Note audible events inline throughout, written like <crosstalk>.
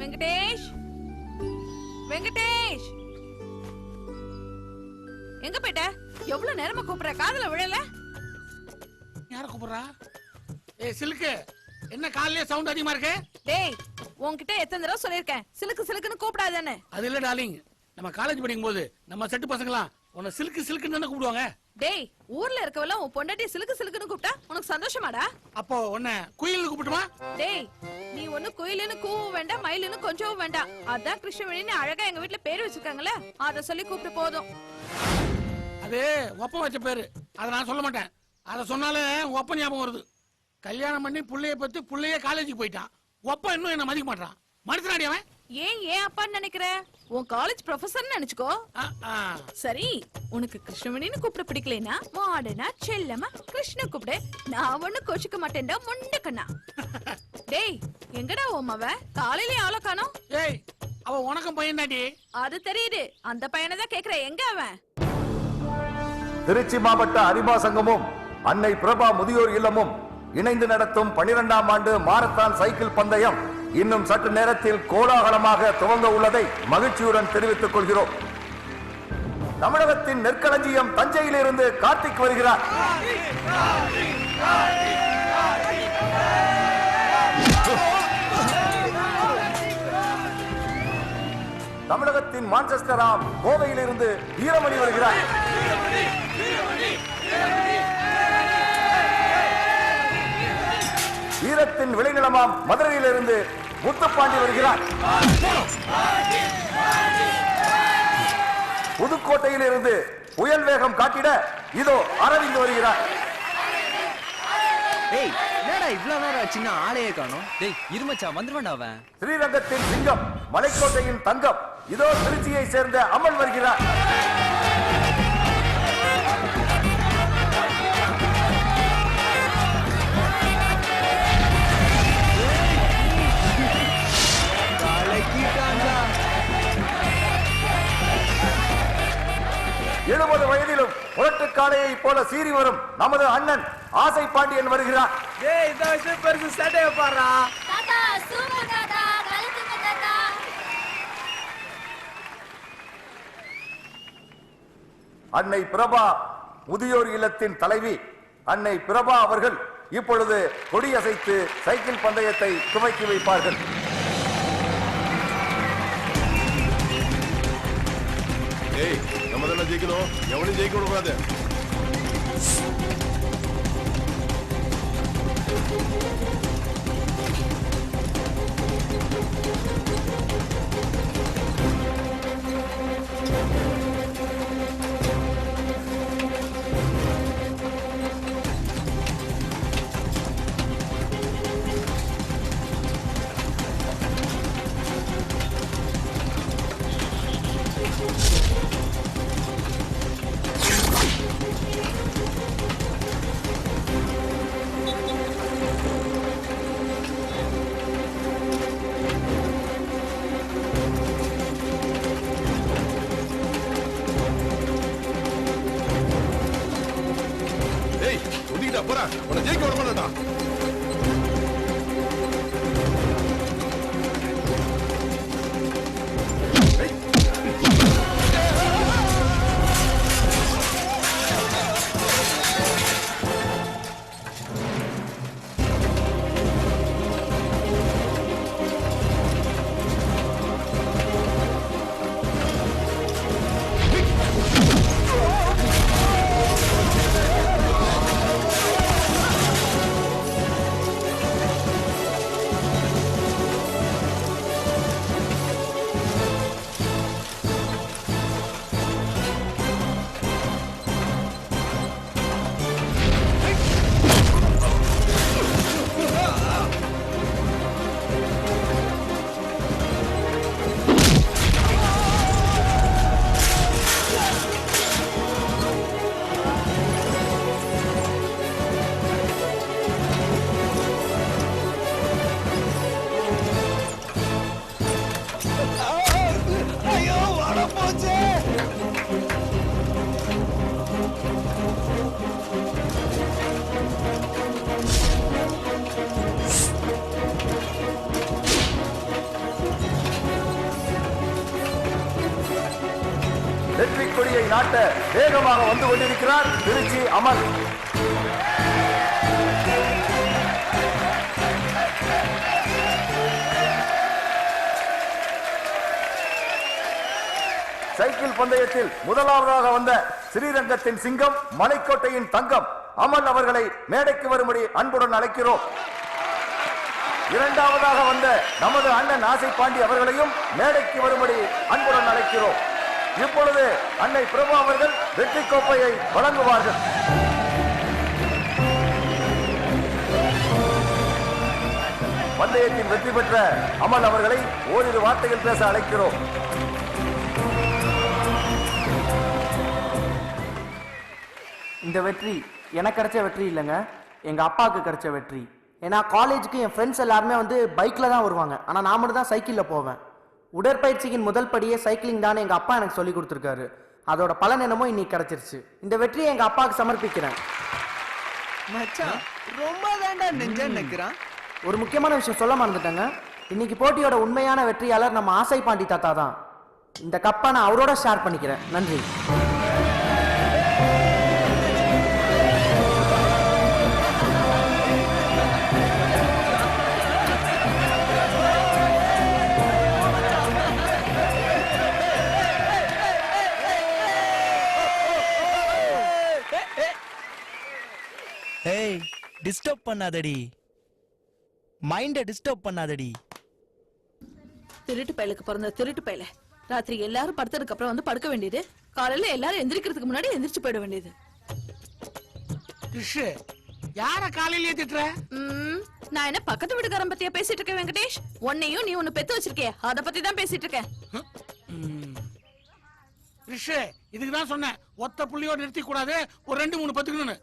வெங்கடேஷ்? வெங்கடேஷ்? எங்க போயிட்ட? எவ்வளவு நேரமா கூப்பிடுற? காதுல விழல? யார கூப்பிடுறா? ஏ சில்க்கு என்ன காலையிலே சவுண்ட் அதிகமா இருக்கு? டேய் உன்கிட்ட எத்தனை தடவை சொல்லிருக்கேன் சிலுக்கு சிலுக்குன்னு கூப்பிடாதானே அது இல்ல டார்லிங் நம்ம காலேஜ் படிக்கும் போது நம்ம செட்டு பசங்களாம் உன்னை சில்க்கு சில்க்குன்னு தானே கூப்பிடுவாங்க. டேய் ஊர்ல இருக்கவெல்லாம் உன் பொண்டாட்டி சிலுக்கு சிலுக்குன்னு கூப்பிட்டா உனக்கு சந்தோஷமாடா? அப்போ உன்னை குயில் கூப்பிட்டுமா? டேய் நீ ஒண்ணு குயிலுன்னு கூவும் வேண்டாம் மயிலுன்னு கொஞ்சவும் வேண்டாம். அதான் கிருஷ்ணவேணின்னு அழகா எங்க வீட்ல பேர் வச்சிருக்காங்கல்ல அத சொல்லி கூப்பிட்டு போதும். அது ஒப்பம் வச்ச பேரு. அதை நான் சொல்ல மாட்டேன். அதை சொன்னாலே ஒப்ப ஞாபகம் வருது. கல்யாணம் பண்ணி புள்ளைய பத்தி புள்ளைய காலேஜுக்கு போயிட்டான். ஒப்ப இன்னும் என்ன மதிக்க மாட்டான் மனுஷனாடி அவன்? ஏன் ஏன் அப்பான்னு நினைக்கிற? உன் காலேஜ் ப்ரொஃபசர்னு நினைச்சுக்கோ. ஆ, ஆ. சரி உனக்கு கிருஷ்ணவேணின்னு கூப்பிட பிடிக்கலைன்னா மாடனா செல்லமா கிருஷ்ண கூப்பிடு. நான் ஒண்ணு கோச்சிக்க மாட்டேன்டா முண்ட கண்ணா. <laughs> டேய் எங்கடா உன் மவ? காலையிலே ஆள காணோம்? ஏய் அவ உனக்கும் பையன் தாண்டி அது தெரியுது. அந்த பையனை தான் கேக்குறேன். எங்க அவன்? திருச்சி மாவட்ட அரிமா சங்கமும் அன்னை பிரபா முதியோர் இல்லமும் இணைந்து நடத்தும் பனிரெண்டாம் ஆண்டு மாரத்தான் சைக்கிள் பந்தயம் இன்னும் சற்று நேரத்தில் கோலாகலமாக துவங்க உள்ளதை மகிழ்ச்சியுடன் தெரிவித்துக் கொள்கிறோம். தமிழகத்தின் நெற்களஞ்சியம் தஞ்சையிலிருந்து கார்த்திக் வருகிறார். தமிழகத்தின் மான்செஸ்டராம் கோவையிலிருந்து வீரமணி வருகிறார். வீரத்தின் விளைநிலமாம் மதுரையிலிருந்து முத்துப்பாண்டி வருகிறார். புதுக்கோட்டையிலிருந்து புயல் வேகம் காட்டிட இதோ அரவிந்த் வருகிறார். டேய் என்னடா இவ்ளோ நேரம் ஆச்சுன்னா ஆளையே காணோம்? டேய் இருமச்சா வந்துருவான்டா அவன். ஸ்ரீரங்கத்தின் சிங்கம் மலைக்கோட்டையின் தங்கம் இதோ திருச்சியை சேர்ந்த அமன் வருகிறார். போல சீறி வரும் நமது அண்ணன் ஆசை பாண்டியன் வருகிறார். டேய் இந்த வருஷம் பெருசு சட்டைய பாடுறா. அன்னை பிரபா முதியோர் இல்லத்தின் தலைவி. அன்னை பிரபா அவர்கள் இப்பொழுது கொடியசைத்து சைக்கிள் பந்தயத்தை துவக்கி வைப்பார்கள். ஏய் நம்ம தானே ஜெயிக்கணும்? எவனையும் ஜெயிக்க விடக்கூடாது. போறா. உன்னை ஜெயிக்க விட மாட்டேன்டா. கொடியை நாட்ட வேகமாக வந்து கொண்டிருக்கிறார் திருச்சி அமல் சைக்கிள் பந்தயத்தில் முதலாவதாக வந்த ஸ்ரீரங்கத்தின் சிங்கம் மலைக்கோட்டையின் தங்கம். அமல் அவர்களை மேடைக்கு வரும்படி அன்புடன் அழைக்கிறோம். இரண்டாவதாக வந்த நமது அண்ணன் ஆசை பாண்டி அவர்களையும் மேடைக்கு வரும்படி அன்புடன் அழைக்கிறோம். இப்பொழுது அன்னை பிரபு அவர்கள் வெற்றி கோப்பையை வழங்குவார்கள். பந்தயத்தில் வெற்றி பெற்ற அமல் அவர்களை ஓரிரு வார்த்தைகள் பேச அழைக்கிறோம். இந்த வெற்றி எனக்கு கிடைச்ச வெற்றி இல்லைங்க. எங்கள் அப்பாவுக்கு கிடைச்ச வெற்றி. ஏன்னா காலேஜுக்கு என் ஃப்ரெண்ட்ஸ் எல்லாருமே வந்து பைக்கில் தான் வருவாங்க. ஆனால் நான் மட்டும் தான் சைக்கிளில் போவேன். உடற்பயிற்சியின் முதல் படியே சைக்கிளிங் தான் எங்கள் அப்பா எனக்கு சொல்லி கொடுத்துருக்காரு. அதோட பலன் என்னமோ இன்னைக்கு கிடைச்சிருச்சு. இந்த வெற்றியை எங்கள் அப்பாவுக்கு சமர்ப்பிக்கிறேன். மச்சான் ரொம்ப தாண்டா நெஞ்சா நிக்கிறான் ஒரு முக்கியமான விஷயம் சொல்ல மறந்துட்டேங்க. இன்னைக்கு போட்டியோட உண்மையான வெற்றியாளர் நம்ம ஆசை பாண்டி தாத்தா தான். இந்த கப்பை நான் அவரோட ஷேர் பண்ணிக்கிறேன். நன்றி. பண்ணாதடி. மைண்ட டிஸ்டர்ப் பண்ணாதடி. திருட்டு பயலுக்கு பிறந்த திருட்டு பயல. ராத்திரி எல்லாரும் படுத்ததுக்கு அப்புறம் வந்து படுக்க வேண்டியது. காலையில எல்லாரும் எந்திரிக்கிறதுக்கு முன்னாடி எந்திரிச்சு போயிட வேண்டியது. கிறிஷ் யார காலையிலேயே திட்டுற? நான் என்ன பக்கத்து வீட்டுக்காரன் பத்தியா பேசிட்டு இருக்கேன் வெங்கடேஷ்? உன்னையும் நீ ஒண்ணு பெத்து வச்சிருக்கே அத பத்தி தான் பேசிட்டு இருக்கேன். கிறிஷ் இதுக்கு தான் சொன்னேன் ஒத்த புள்ளியோட நிறுத்தி கூடாது ஒரு ரெண்டு மூணு பத்துக்கணும்னு.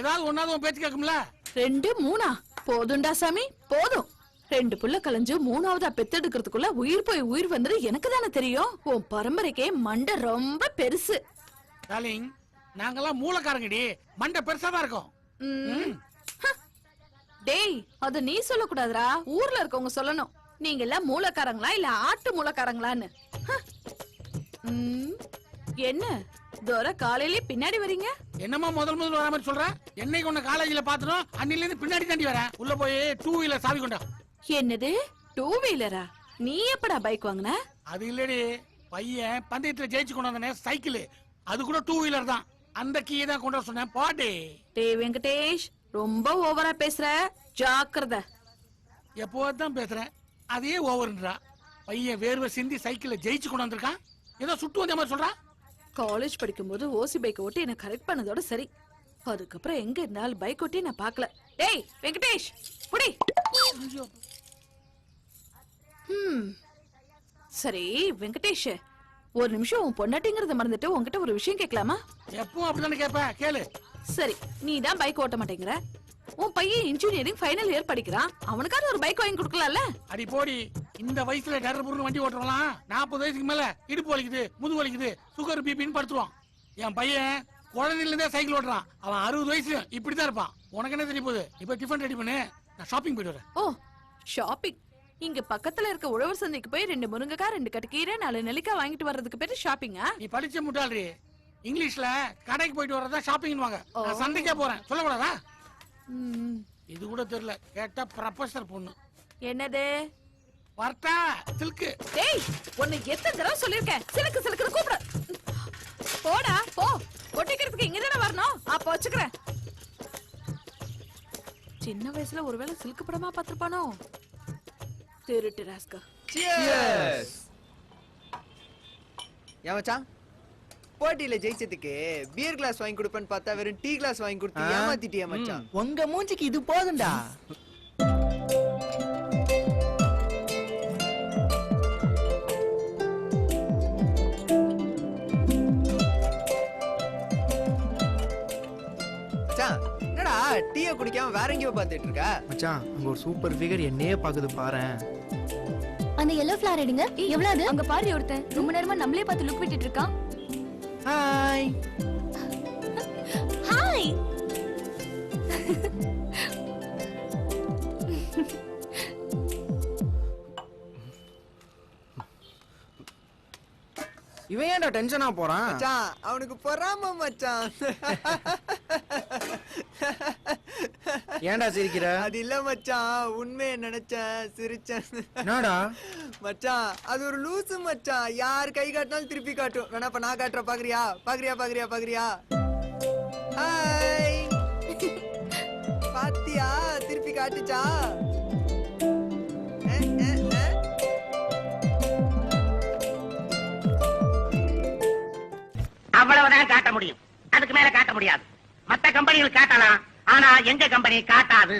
ஏதாவது ஒன்னாவது உன் பேச்சு கேட்கும்ல? ரெண்டு மூணா? போதும்டா சாமி. போதும். ரெண்டு புள்ள கலைஞ்சு மூணாவதா பெத்தெடுக்கிறதுக்குள்ள உயிர் போய் உயிர் வந்தது எனக்கு தானே தெரியும். உன் பரம்பரைக்கே மண்டை ரொம்ப பெருசு. டார்லிங் நாங்கெல்லாம் மூலக்காரங்கடி மண்டை பெருசா தான் இருக்கும். டேய் அது நீ சொல்லக்கூடாதுடா. ஊர்ல இருக்கவங்க சொல்லணும். நீங்க எல்லாம் மூலக்காரங்களா இல்ல ஆட்டு மூலக்காரங்களான்னு. என்ன? தோர காலையிலே பின்னாடி வரீங்க? என்னம்மா முதல் முதல் வர மாதிரி சொல்ற? என்னைக்கு உன்னை காலேஜ்ல பாத்துறோம் அன்னில இருந்து பின்னாடி தாண்டி வரேன் உள்ள போய் டூ வீலர் சாவி கொண்டா என்னது? டூ வீலரா நீ எப்படா பைக் வாங்குன? அது இல்லடி. பையன் பந்தயத்துல ஜெயிச்சு கொண்டு வந்தானே சைக்கிள் அது கூட டூ வீலர் தான். அந்த கீயை தான் கொண்டு வர சொன்னேன். பாட்டு டேய் வெங்கடேஷ் ரொம்ப ஓவரா பேசுற. ஜாக்கிரதை. எப்போ தான் பேசுறேன் அதே ஓவர்ன்றா பையன் வேர்வை சிந்தி சைக்கிள்ல ஜெயிச்சு கொண்டு வந்திருக்கான். ஏதோ சுட்டு வந்த மாதிரி சொல்றா. காலேஜ் படிக்கும்போது ஓசி பைக் ஓட்டி என்ன கரெக்ட் பண்ணதோட சரி. அதுக்கப்புறம் எங்க இருந்தாலும் பைக் ஓட்டி நான் பார்க்கல. டேய் வெங்கடேஷ் புடி. சரி வெங்கடேஷ் ஒரு நிமிஷம் உன் பொண்டாட்டிங்கிறத மறந்துட்டு உன்கிட்ட ஒரு விஷயம் கேட்கலாமா? எப்பவும் அப்படித்தானே கேட்ப கேளு. சரி நீ தான் பைக் ஓட்ட மாட்டேங்கிற. உன் பையன் இன்ஜினியரிங் ஃபைனல் இயர் படிக்கிறான். அவனுக்காவது ஒரு பைக் வாங்கி கொடுக்கலாம்ல? அடி போடி. இந்த வயசுல டர் புருன்னு வண்டி ஓட்டுறலாம் நாற்பது வயசுக்கு மேல இடுப்பு வலிக்குது முதுகு வலிக்குது சுகர் பிபின்னு படுத்துருவான். என் பையன் குழந்தையில இருந்தே சைக்கிள் ஓட்டுறான். அவன் அறுபது வயசு இப்படிதான் இருப்பான். உனக்கு என்ன தெரிய போகுது? இப்ப டிஃபன் ரெடி பண்ணு நான் ஷாப்பிங் போயிட்டு வரேன். ஓ ஷாப்பிங் இங்க பக்கத்துல இருக்க உழவர் சந்தைக்கு போய் ரெண்டு முருங்கைக்காய் ரெண்டு கட்டுக்கீரை நாலு நெல்லிக்காய் வாங்கிட்டு வர்றதுக்கு பேரு ஷாப்பிங்கா நீ படிச்ச முட்டாள்ரி இங்கிலீஷ்ல கடைக்கு போயிட்டு வர்றதா ஷாப்பிங் வாங்க நான் சந்தைக்கே போறேன். சொல்லக்கூடாதா? இது கூட தெரியல. கேட்டா ப்ரொஃபசர் பொண்ணு. என்னது? வரட்டா சில்க்கு. டேய் உன்னை எத்தனை தடவை சொல்லிருக்கேன் சிலுக்கு சிலுக்குன்னு கூப்பிட. போடா போ. கொட்டிக்கிறதுக்கு இங்க தானே வரணும் அப்ப வச்சுக்கிறேன். சின்ன வயசுல ஒருவேளை சிலுக்கு படமா பார்த்திருப்பானோ? திருட்டு ராஸ்கா ஏன் மச்சான். போட்டியில ஜெயிச்சதுக்கு பியர் கிளாஸ் வாங்கி கொடுப்பேன்னு பார்த்தா வெறும் டீ கிளாஸ் வாங்கி கொடுத்து ஏமாத்திட்டியா மச்சான்? உங்க மூஞ்சிக்கு இது போதும்டா. என்னடா டீயை குடிக்காம வேற எங்கேயோ பார்த்துட்டு இருக்க? மச்சான் அங்க ஒரு சூப்பர் ஃபிகர் என்னையே பாக்குது பாரேன் அந்த எல்லோ ஃபிளவர் எடுங்க. எவ்வளவு அது? அங்க பாரு ஒருத்தன். ரொம்ப நேரமா நம்மளே பார்த்து லுக் விட்டுட்டு இருக்கான். ஹாய் ஹாய் இவன் ஏன்டா டென்ஷனா போறான்? மச்சான் அவனுக்கு பொறாம மச்சான். <laughs> ஏன்டா சிரிக்கிற? அது இல்ல மச்சான். உண்மையை நினைச்சேன் சிரிச்சேன். என்னடா? மச்சான் அது ஒரு லூசு மச்சான். யார் கை காட்டினாலும் திருப்பி காட்டும். வேணா இப்ப நான் காட்டுற பாக்குறியா? பாக்குறியா பாக்குறியா பாக்குறியா? ஹாய் <laughs> பாத்தியா? திருப்பி காட்டுச்சா. அவ்வளவுதான் காட்ட முடியும். அதுக்கு மேல காட்ட முடியாது. மத்த கம்பெனிகள் காட்டலாம். ஆனா எங்க கம்பெனி காட்டாது.